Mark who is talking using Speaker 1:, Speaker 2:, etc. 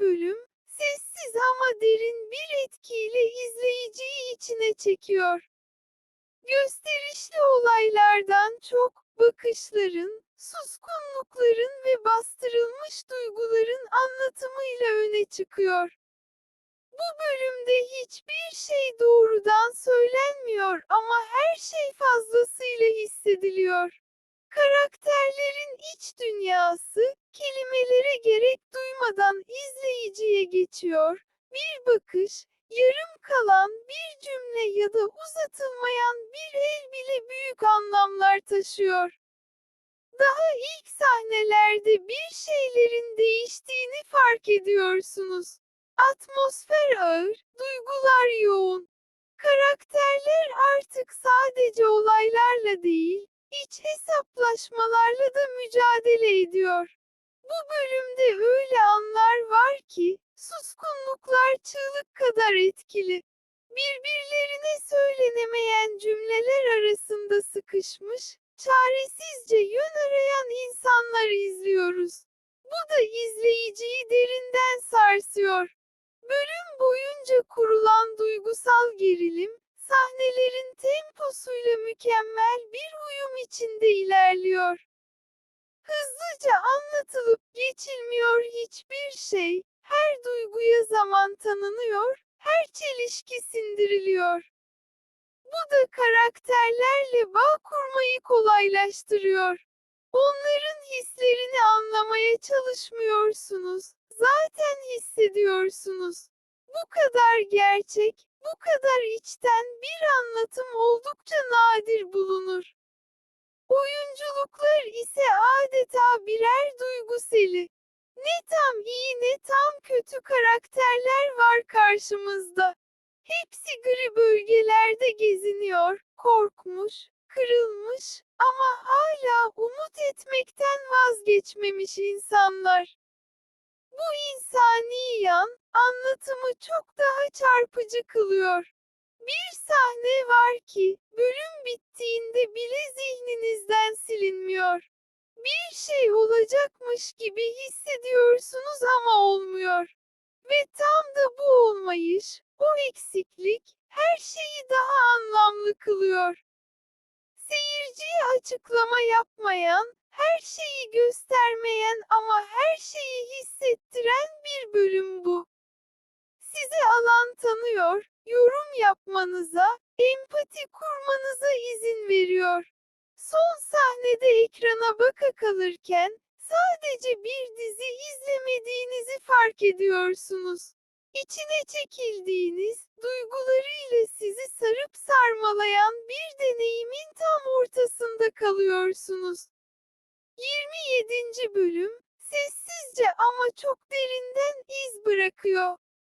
Speaker 1: bölüm, sessiz ama derin bir etkiyle izleyiciyi içine çekiyor. Gösterişli olaylardan çok, bakışların, suskunlukların ve bastırılmış duyguların anlatımıyla öne çıkıyor. Bu bölümde hiçbir şey doğrudan söylenmiyor ama her şey fazlasıyla hissediliyor. Karakterlerin iç dünyası, kelimelere gerek duymadan izleyiciye geçiyor. Bir bakış, yarım kalan bir cümle ya da uzatılmayan bir el bile büyük anlamlar taşıyor. Daha ilk sahnelerde bir şeylerin değiştiğini fark ediyorsunuz. Atmosfer ağır, duygular yoğun. Karakterler artık sadece olaylarla değil, iç hesaplaşmalarla da mücadele ediyor. Bu bölümde öyle anlar var ki, suskunluklar çığlık kadar etkili. Birbirlerine söylenemeyen cümleler arasında sıkışmış, çaresizce yön arayan insanlar izliyoruz. Bu da izleyiciyi derinden sarsıyor. Bölüm boyunca kurulan duygusal gerilim, sahnelerin temposuyla mükemmel bir uyum içinde ilerliyor. Hızlıca anlatılıp geçilmiyor hiçbir şey, her duyguya zaman tanınıyor, her çelişki sindiriliyor. Bu da karakterlerle bağ kurmayı kolaylaştırıyor. Onların hislerini anlamaya çalışmıyorsunuz. Zaten hissediyorsunuz. Bu kadar gerçek, bu kadar içten bir anlatım oldukça nadir bulunur. Oyunculuklar ise adeta duygu seli. Ne tam iyi ne tam kötü karakterler var karşımızda. Hepsi gri bölgelerde geziniyor, korkmuş, kırılmış ama hala umut etmekten vazgeçmemiş insanlar. Bu insani yan, anlatımı çok daha çarpıcı kılıyor. Bir sahne var ki, bölüm bittiğinde bile zihninizden silinmiyor. Bir şey olacakmış gibi hissediyorsunuz ama olmuyor. Ve tam da bu olmayış, o eksiklik, her şeyi daha anlamlı kılıyor. Seyirciye açıklama yapmayan, her şeyi göstermeyen ama her şeyi hissettiren bir bölüm bu. Size alan tanıyor, yorum yapmanıza, empati kurmanıza izin veriyor. Son sahnede ekrana baka kalırken, sadece bir dizi izlemediğinizi fark ediyorsunuz. İçine çekildiğiniz, duygularıyla sizi sarıp sarmalayan bir deneyimin tam ortasında kalıyorsunuz. 27. bölüm, sessizce ama çok derinden iz bırakıyor.